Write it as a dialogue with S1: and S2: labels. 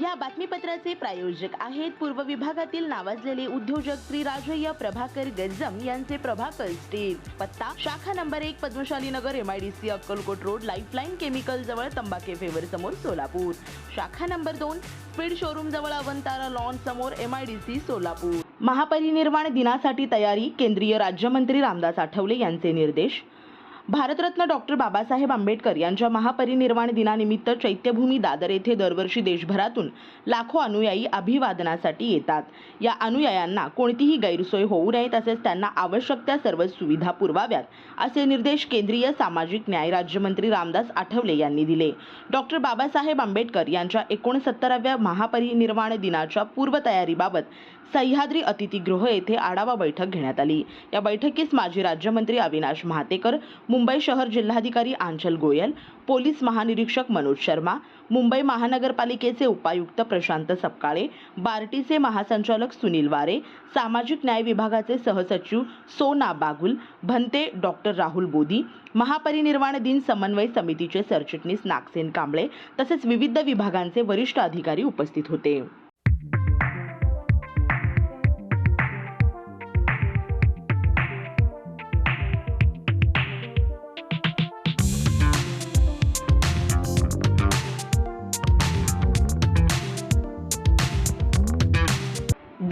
S1: या बातमीपत्राचे प्रायोजक आहेत पूर्व विभागातील नावाजलेले उद्योजक श्री राजय्य प्रभाकर गज्जम यांचे प्रभाकर स्टील पत्ता शाखा नंबर एक Padmashali Nagar M I D C Akkalkot road lifeline chemical जवळ तंबाखे फेवर समोर सोलापूर. शाखा नंबर दोन स्पीड शोरूम जवळ अवंतारा लॉन समोर सी सोलापूर. महापरिनिर्वाण दिनासाठी तयारी केंद्रीय राज्यमंत्री रामदास आठवले यांचे निर्देश भारतरत्न डॉक्टर बाबासाहेब आंबेडकर यांच्या महापरिनिर्वाण दिनानिमित्त चैत्यभूमी दादर येथे दरवर्षी देशभरातून लाखो अनुयायी अभिवादनासाठी येतात. या अनुयायांना कोणतीही गैरसोय होऊ नये तसेच त्यांना आवश्यक त्या सर्व सुविधा पुरवाव्यात असे निर्देश केंद्रीय सामाजिक न्याय राज्यमंत्री रामदास आठवले यांनी दिले. डॉक्टर बाबासाहेब आंबेडकर यांच्या एकोणसत्तराव्या महापरिनिर्वाण दिनाच्या पूर्वतयारीबाबत सह्याद्री अतिथीगृह येथे आढावा बैठक घेण्यात आली. या बैठकीस माजी राज्यमंत्री अविनाश महातेकर मुंबई शहर जिल्हाधिकारी आंचल गोयल पोलीस महानिरीक्षक मनोज शर्मा मुंबई महानगरपालिकेचे उपायुक्त प्रशांत सपकाळे बार्टीचे महासंचालक सुनील वारे सामाजिक न्याय विभागाचे सहसचिव सोना बागुल भंते डॉक्टर राहुल बोधी महापरिनिर्वाण दिन समन्वय समितीचे सरचिटणीस नागसेन कांबळे तसेच विविध विभागांचे वरिष्ठ अधिकारी उपस्थित होते.